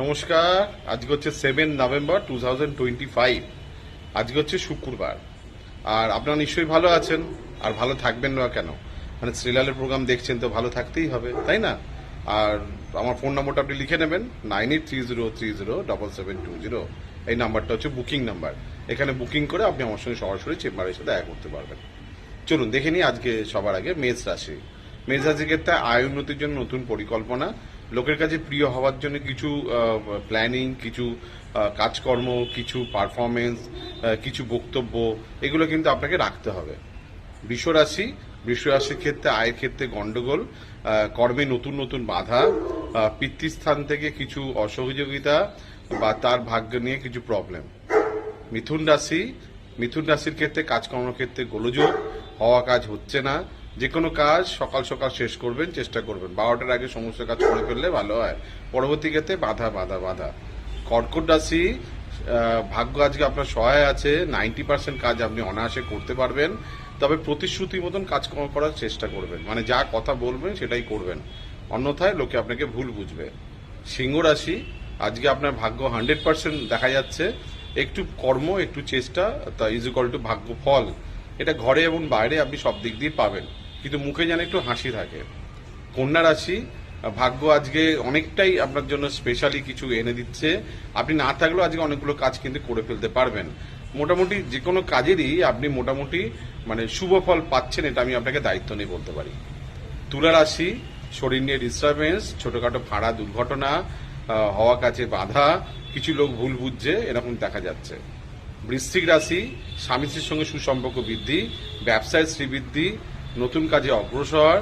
নমস্কার, আজকে হচ্ছে seven November two thousand twenty five আজকে হচ্ছে শুক্রবার। আর আপনারা নিশ্চয়ই ভালো আছেন, আর ভালো থাকবেন না কেন? মানে শ্রীলালের প্রোগ্রাম দেখছেন তো ভালো থাকতেই হবে, তাই না? আর আমার ফোন নম্বরটা আপনি লিখে নেবেন nine eight three zero three zero double seven two zero এই নাম্বারটা হচ্ছে বুকিং নাম্বার এখানে বুকিং করে আপনি আমার সঙ্গে সরাসরি চেম্বারে এসে দেখা করতে পারবেন। চলুন, দেখে নিই আজকে সবার আগে মেষ রাশি। মেষ রাশির ক্ষেত্রে আয় উন্নতির জন্য নতুন পরিকল্পনা লোকের কাছে প্রিয় হওয়ার জন্য কিছু প্ল্যানিং কিছু কাজকর্ম কিছু পারফরমেন্স কিছু বক্তব্য এগুলো কিন্তু আপনাকে রাখতে হবে। বৃষ রাশি বৃষ রাশির ক্ষেত্রে আয়ের ক্ষেত্রে গন্ডগোল আহ, কর্মে নতুন নতুন বাধা পিতৃস্থান থেকে কিছু অসহযোগিতা বা তার ভাগ্য নিয়ে কিছু প্রবলেম মিথুন রাশি মিথুন রাশির ক্ষেত্রে কাজকর্মের ক্ষেত্রে গোলযোগ হওয়া কাজ হচ্ছে না যে কোনো কাজ সকাল সকাল শেষ করবেন, চেষ্টা করবেন। বারোটার আগে সমস্ত কাজ করে ফেললে ভালো হয়। পরবর্তী ক্ষেত্রে বাধা বাধা বাধা। কর্কট রাশি ভাগ্য আজকে আপনার সহায় আছে, নাইনটি পার্সেন্ট কাজ আপনি অনায়াসে করতে পারবেন। তবে প্রতিশ্রুতি মতন কাজকর্ম করার চেষ্টা করবেন। মানে যা কথা বলবেন সেটাই করবেন। অন্যথায় লোকে আপনাকে ভুল বুঝবে। সিংহ রাশি, আজকে আপনার ভাগ্য হান্ড্রেড পার্সেন্ট দেখা যাচ্ছে। একটু কর্ম, একটু চেষ্টা, তা ইজ ইকাল টু ভাগ্য ফল। এটা ঘরে এবং বাইরে আপনি সব দিক দিয়ে পাবেন। কিন্তু মুখে যেন একটু হাসি থাকে। কন্যা রাশি, ভাগ্য আজকে অনেকটাই আপনার জন্য স্পেশালি কিছু এনে দিচ্ছে। আপনি না থাকলেও আজকে অনেকগুলো কাজ কিন্তু করে ফেলতে পারবেন। মোটামুটি যে কোনো কাজেরই আপনি মোটামুটি মানে শুভ ফল পাচ্ছেন এটা আমি আপনাকে দায়িত্ব নিয়ে বলতে পারি। তুলা রাশি, শরীর নিয়ে ডিস্টারবেন্স ছোটখাটো ফাঁড়া দুর্ঘটনা হওয়া কাছে বাধা, কিছু লোক ভুল বুঝছে, এরকম দেখা যাচ্ছে। বৃশ্চিক রাশি, স্বামী স্ত্রীর সঙ্গে সুসম্পর্ক বৃদ্ধি, ব্যবসায় শ্রীবৃদ্ধি নতুন কাজে অগ্রসর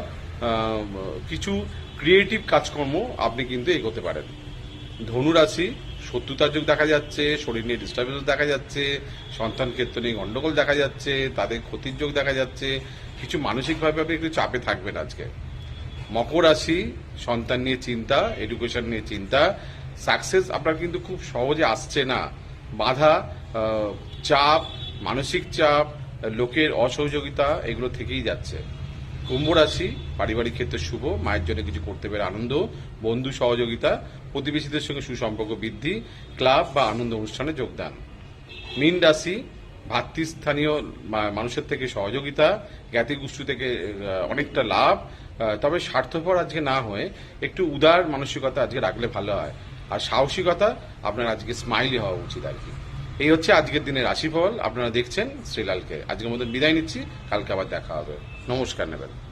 কিছু ক্রিয়েটিভ কাজকর্ম আপনি কিন্তু এগোতে পারেন। ধনু রাশি, শত্রুতার যোগ দেখা যাচ্ছে, শরীর নিয়ে ডিস্টার্বেন্স দেখা যাচ্ছে, সন্তান ক্ষেত্র নিয়ে গন্ডগোল দেখা যাচ্ছে, তাদের ক্ষতির যোগ দেখা যাচ্ছে, কিছু মানসিকভাবে আপনি একটু চাপে থাকবেন আজকে। মকর রাশি, সন্তান নিয়ে চিন্তা এডুকেশন নিয়ে চিন্তা সাকসেস আপনার কিন্তু খুব সহজে আসছে না। বাধা চাপ, মানসিক চাপ লোকের অসহযোগিতা এগুলো থেকেই যাচ্ছে। কুম্ভ রাশি পারিবারিক ক্ষেত্রে শুভ, মায়ের জন্য কিছু করতে পেরে আনন্দ, বন্ধু সহযোগিতা, প্রতিবেশীদের সঙ্গে সুসম্পর্ক বৃদ্ধি, ক্লাব বা আনন্দ অনুষ্ঠানে যোগদান। মীন রাশি ভাতৃস্থানীয় মানুষের থেকে সহযোগিতা জ্ঞাতি গোষ্ঠী থেকে অনেকটা লাভ। তবে স্বার্থপর আজকে না হয়ে একটু উদার মানসিকতা আজকে রাখলে ভালো হয়। আর সাহসিকতা, আপনার আজকে স্মাইলি হওয়া উচিত আর কি। এই হচ্ছে আজকের দিনের রাশিফল। আপনারা দেখছেন শ্রীলালকে। আজকের মধ্যে বিদায় নিচ্ছি। কালকে আবার দেখা হবে। নমস্কার নেবেন।